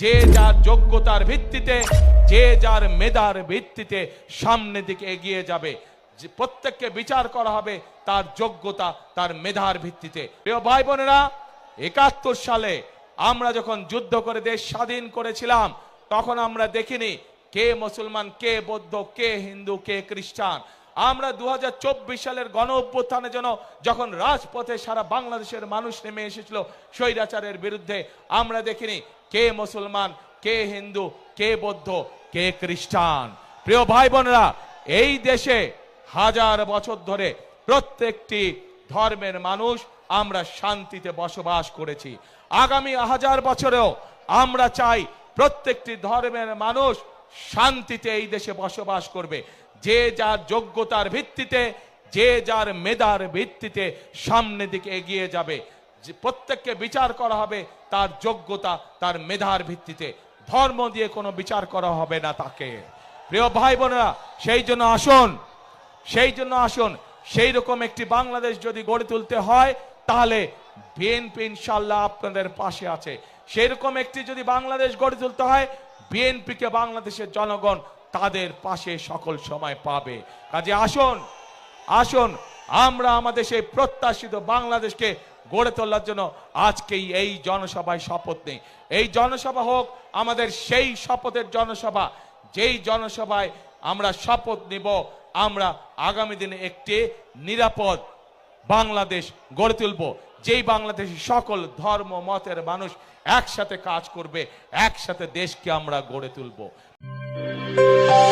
যে যার যোগ্যতার ভিত্তিতে, যে যার মেধার ভিত্তিতে সামনের দিকে এগিয়ে যাবে। প্রত্যেককে বিচার করা হবে তার যোগ্যতা, তার মেধার ভিত্তিতে। প্রিয় ভাই বোনেরা একাত্তর সালে আমরা যখন যুদ্ধ করে দেশ স্বাধীন করেছিলাম, তখন আমরা দেখিনি কে মুসলমান, কে বৌদ্ধ, কে হিন্দু, কে খ্রিস্টান। আমরা দু হাজার চব্বিশ সালের গণ অভ্যুত্থানের জন্য যখন রাজপথে সারা বাংলাদেশের মানুষ নেমে এসেছিল স্বৈরাচারের বিরুদ্ধে, আমরা দেখিনি কে মুসলমান, কে হিন্দু, কে বৌদ্ধ, কে খ্রিস্টান। প্রিয় ভাই বোনেরা এই দেশে হাজার বছর ধরে প্রত্যেকটি ধর্মের মানুষ আমরা শান্তিতে বসবাস করেছি। আগামী হাজার বছরেও আমরা চাই প্রত্যেকটি ধর্মের মানুষ শান্তিতে এই দেশে বসবাস করবে। যে যার যোগ্যতার ভিত্তিতে, যে যার মেধার ভিত্তিতে সামনের দিকে এগিয়ে যাবে। প্রত্যেককে বিচার করা হবে তার যোগ্যতা, তার মেধার ভিত্তিতে। ধর্ম দিয়ে কোনো বিচার করা হবে না তাকে। প্রিয় ভাই বোনেরা, সেই জন্য আসুন, সেই জন্য আসুন। সেই রকম একটি বাংলাদেশ যদি গড়ে তুলতে হয়, তাহলে বিএনপি ইনশাল্লাহ আপনাদের পাশে আছে। সেই রকম একটি যদি বাংলাদেশ গড়ে তুলতে হয় বিএনপিকে বাংলাদেশের জনগণ তাদের পাশে সকল সময় পাবে। কাজে আসুন আসুন, আমরা আমাদের সেই প্রত্যাশিত বাংলাদেশকে গড়ে তোলার জন্য আজকেই এই জনসভায় শপথ নেই। এই জনসভা হোক, আমাদের সেই শপথের জনসভা, যেই জনসভায় আমরা শপথ নিব, আমরা আগামী দিনে একটি নিরাপদ বাংলাদেশ গড়ে তুলব। যেই বাংলাদেশে সকল ধর্ম, মতের মানুষ একসাথে কাজ করবে, একসাথে দেশকে আমরা গড়ে তুলব। Música